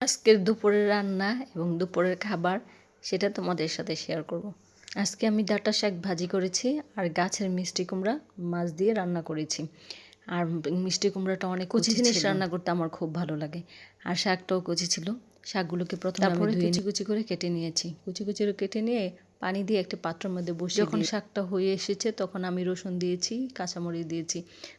আজকের দুপুরের রান্না এবং দুপুরের খাবার সেটা তোমাদের সাথে শেয়ার করব। আজকে আমি ডাটা শাক ভাজি করেছি আর গাছের মিষ্টি কুমড়া মাছ দিয়ে রান্না করেছি। আর মিষ্টি কুমড়াটা অনেক কুচি জিনিস রান্না করতে আমার খুব ভালো লাগে। আর শাকটাও কুচি ছিল। শাকগুলোকে প্রথমে আমি ধুয়ে কুচি কুচি করে কেটে নিয়েছি। কুচি কুচি করে কেটে নিয়ে পানি দিয়ে একটা পাত্রের মধ্যে বসে যখন শাকটা হয়ে এসেছে তখন আমি রসুন দিয়েছি কাঁচামরিচ দিয়েছি।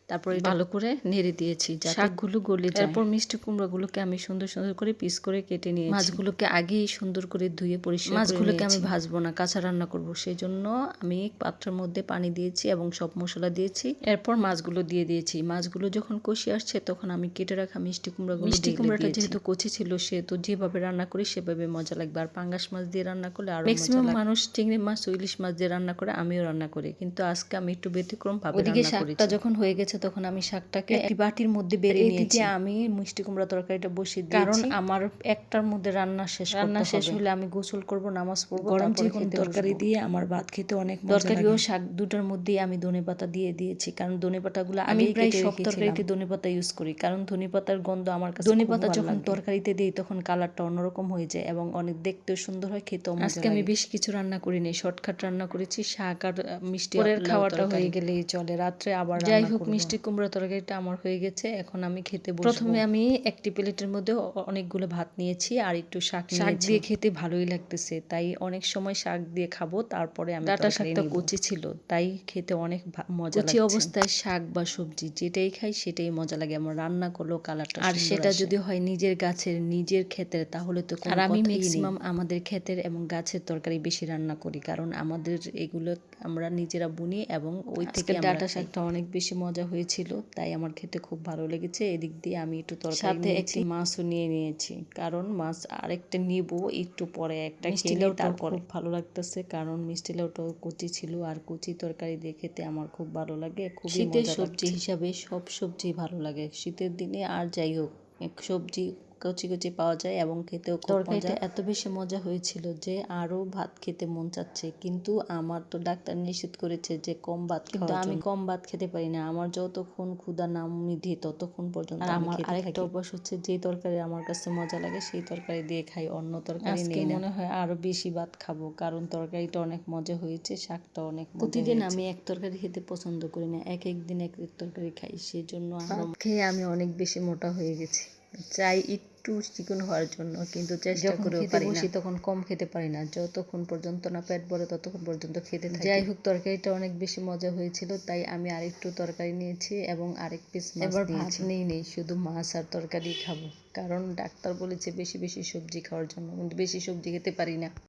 তারপরে ভালো করে নেড়ে দিয়েছি শাকগুলো গলে যায়। তারপর মিষ্টি কুমড়োগুলোকে আমি সুন্দর সুন্দর করে পিস করে কেটে নিয়ে মাছগুলোকে আগেই সুন্দর করে ধুয়ে পরিষ্কার মাছগুলোকে আমি ভাজবো না কাঁচা রান্না করব। সেই জন্য আমি পাত্রের মধ্যে পানি দিয়েছি এবং সব মশলা দিয়েছি। এরপর মাছগুলো দিয়ে দিয়েছি। মাছগুলো যখন কষি আসছে তখন আমি কেটে রাখা মিষ্টি কুমড়াগুলো মিষ্টি কুমড়াটা যেহেতু কচি ছিল সেহেতু যেভাবে রান্না করি সেভাবে মজা লাগবে। আর পাঙ্গাস মাছ দিয়ে রান্না করলে আর ম্যাক্সিমাম মানুষ চিংড়ি মাছ ও ইলিশ মাছ দিয়ে রান্না করে আমিও রান্না করি। কিন্তু আজকে আমি একটু ব্যতিক্রম ভাবে ওদিকে শাকটা যখন হয়ে গেছে তখন আমি শাকটাকে একটি বাটির মধ্যে বেড়ে নিয়েছি। আমি মিষ্টি কুমড়া তরকারিটা বসিয়ে দিয়েছি। কারণ আমার একটার মধ্যে রান্না শেষ রান্না শেষ হলে আমি গোসল করব নামাজ পড়ব গরম চিকন তরকারি দিয়ে আমার ভাত খেতে অনেক তরকারি ও শাক দুটার মধ্যেই আমি ধনে পাতা দিয়ে দিয়েছি। কারণ ধনে পাতাগুলো আমি প্রায় সব তরকারিতে ধনে পাতা ইউজ করি। কারণ ধনে পাতার গন্ধ আমার কাছে ধনে পাতা যখন তরকারিতে দিই তখন কালারটা অন্যরকম হয়ে যায় এবং অনেক দেখতেও সুন্দর হয় খেতেও আজকে আমি বেশ কিছু রান্না করিনি শর্টকাট রান্না করেছি শাক আর মিষ্টি পরের খাওয়াটা হয়ে গেলেই চলে রাত্রে আবার যাই হোক মিষ্টি কুমড়া তরকারিটা আমার হয়ে গেছে এখন আমি খেতে প্রথমে আমি একটি প্লেটের মধ্যে অনেকগুলো ভাত নিয়েছি আর একটু শাক শাক দিয়ে খেতে ভালোই লাগতেছে তাই অনেক সময় শাক দিয়ে খাব তারপরে আমি ডাটা শাকটা কচি ছিল তাই খেতে অনেক মজা কচি অবস্থায় শাক বা সবজি যেটাই খাই সেটাই মজা লাগে আমার রান্না করলেও কালারটা আর সেটা যদি হয় নিজের গাছের নিজের ক্ষেতের তাহলে তো আর আমি ম্যাক্সিমাম আমাদের ক্ষেতের এবং গাছের তরকারি বেশি রান্না করি কারণ আমাদের এগুলো আমরা নিজেরা বুনি এবং ওই থেকে ডাটা শাকটা অনেক বেশি মজা হয়েছিল তাই আমার খেতে খুব ভালো লেগেছে। এদিক দিয়ে আমি একটু তরকারি সাথে একটি মাছও নিয়ে নিয়েছি কারণ মাছ আরেকটা নিব একটু পরে একটা খেলেও তারপর। খুব ভালো লাগতেছে কারণ মিষ্টি লাউটাও কচি ছিল আর কচি তরকারি দিয়ে খেতে আমার খুব ভালো লাগে খুব শীতের সবজি হিসাবে সব সবজি ভালো লাগে শীতের দিনে আর যাই হোক সবজি কচি কচি পাওয়া যায় এবং খেতেও তরকারিটা এত বেশি মজা হয়েছিল যে আরও ভাত খেতে মন চাচ্ছে। কিন্তু আমার তো ডাক্তার নিষেধ করেছে যে কম ভাত কিন্তু আমি কম ভাত খেতে পারি না। আমার যতক্ষণ ক্ষুধা নাম নিধি ততক্ষণ পর্যন্ত আমার আরেকটা অভ্যাস হচ্ছে যে তরকারি আমার কাছে মজা লাগে সেই তরকারি দিয়ে খাই অন্য তরকারি নেই মনে হয় আরও বেশি ভাত খাব কারণ তরকারিটা অনেক মজা হয়েছে শাকটা অনেক প্রতিদিন আমি এক তরকারি খেতে পছন্দ করি না এক এক দিন এক এক তরকারি খাই সেজন্য খেয়ে আমি অনেক বেশি মোটা হয়ে গেছি। চাই একটু চিকন হওয়ার জন্য কিন্তু চেষ্টা করে বসি তখন কম খেতে পারি না। যতক্ষণ পর্যন্ত না পেট ভরে ততক্ষণ পর্যন্ত খেতে থাকি। যাই হোক তরকারিটা অনেক বেশি মজা হয়েছিল তাই আমি আরেকটু তরকারি নিয়েছি এবং আরেক পিস এবার ভাত নেই নেই শুধু মাছ আর তরকারি খাব। কারণ ডাক্তার বলেছে বেশি বেশি সবজি খাওয়ার জন্য কিন্তু বেশি সবজি খেতে পারি না।